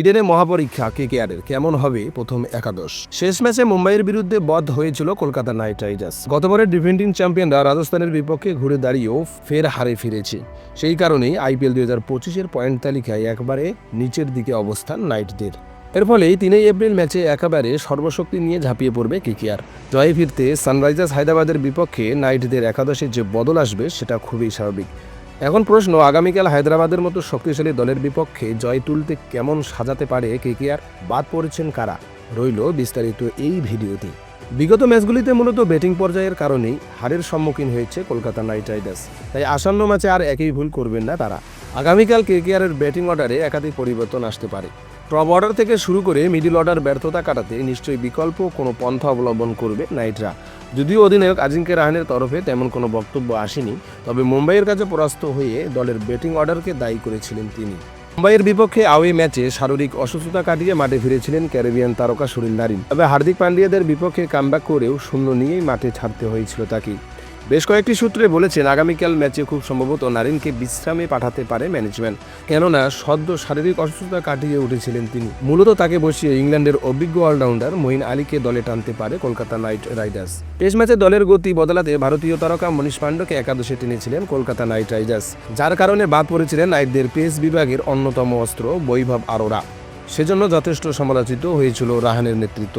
ইডেনে মহাপরীক্ষা কেকেআরের কেমন হবে প্রথম একাদশ? শেষ ম্যাচে মুম্বাইয়ের বিরুদ্ধে বধ হয়েছিল কলকাতা নাইট রাইডার্স। গতবারের ডিফেন্ডিং চ্যাম্পিয়নরা রাজস্থানের বিপক্ষে ঘুরে দাঁড়িয়েও ফের হারে ফিরেছে। সেই কারণেই আইপিএল দুই হাজার পঁচিশের পয়েন্ট তালিকায় একবারে নিচের দিকে অবস্থান নাইটদের। এর ফলেই তিনই এপ্রিল ম্যাচে একেবারে সর্বশক্তি নিয়ে ঝাঁপিয়ে পড়বে কেকেআর জয়ে ফিরতে সানরাইজার্স হায়দ্রাবাদের বিপক্ষে নাইটদের একাদশে যে বদল আসবে সেটা খুবই স্বাভাবিক। এখন প্রশ্ন, আগামীকাল হায়দ্রাবাদের মতো শক্তিশালী দলের বিপক্ষে জয় তুলতে কেমন সাজাতে পারে কে কি আর বাদ পড়েছেন কারা? রইল বিস্তারিত এই ভিডিওটি। বিগত ম্যাচগুলিতে মূলত ব্যাটিং পর্যায়ের কারণেই হারের সম্মুখীন হয়েছে কলকাতা নাইট রাইডার্স। তাই আসন্ন ম্যাচে আর একই ভুল করবেন না তারা। আগামীকাল কেকেআরের ব্যাটিং অর্ডারে একাধিক পরিবর্তন আসতে পারে। টপ অর্ডার থেকে শুরু করে মিডিল অর্ডার ব্যর্থতা কাটাতে নিশ্চয়ই বিকল্প কোনো পন্থা অবলম্বন করবে নাইটরা। যদিও অধিনায়ক আজিঙ্কে রাহানের তরফে তেমন কোনো বক্তব্য আসেনি, তবে মুম্বাইয়ের কাছে পরাস্ত হয়ে দলের ব্যাটিং অর্ডারকে দায়ী করেছিলেন তিনি। মুম্বাইয়ের বিপক্ষে আওয়ে ম্যাচে শারীরিক অসুস্থতা কাটিয়ে মাঠে ফিরেছিলেন ক্যারিবিয়ান তারকা সুনীল নারিন, তবে হার্দিক পান্ডিয়াদের বিপক্ষে কামব্যাক করেও শূন্য নিয়েই মাঠে ছাড়তে হয়েছিল তাকে। বেশ কয়েকটি সূত্রে বলেছেন আগামীকাল ম্যাচে খুব সম্ভবত নারিনকে বিশ্রামে পাঠাতে পারে ম্যানেজমেন্ট কেননা, সদ্য শারীরিক অসুস্থতা কাটিয়ে উঠেছিলেন তিনি। মূলত তাকে বসিয়ে ইংল্যান্ডের অভিজ্ঞ অলরাউন্ডার মঈন আলীকে দলে টানতে পারে কলকাতা নাইট রাইডার্স। টেস্ট ম্যাচে দলের গতি বদলাতে ভারতীয় তারকা মনীষ পাণ্ডকে একাদশে টেনেছিলেন কলকাতা নাইট রাইডার্স। যার কারণে বাদ পড়েছিলেন নাইটদের পেস বিভাগের অন্যতম অস্ত্র বৈভব আরোরা। সেজন্য যথেষ্ট সমালোচিত হয়েছিল রাহানের নেতৃত্ব।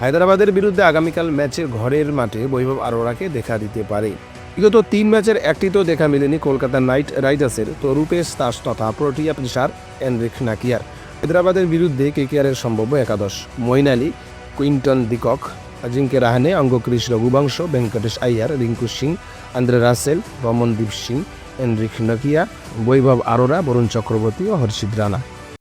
হায়দ্রাবাদের বিরুদ্ধে আগামীকাল ম্যাচের ঘরের মাঠে বৈভব আরোরাকে দেখা দিতে পারে। বিগত তিন ম্যাচের একটিতেও দেখা মেলেনি কলকাতা নাইট রাইডার্সের তো রূপেশ দাস তথা প্রোটিয়া পেশার এনরিক নাকিয়ার। হায়দ্রাবাদের বিরুদ্ধে কেকেআরের সম্ভাব্য একাদশ Moeen Ali, Quinton de Kock Ajinkya Rahane Angkrish Raghuvanshi, Venkatesh Iyer, Rinku Singh, Andre Russell, Ramandeep Singh, Anrich Nokia, Vaibhav Arora, Varun Chakravarthy ও হর্ষিদ রানা।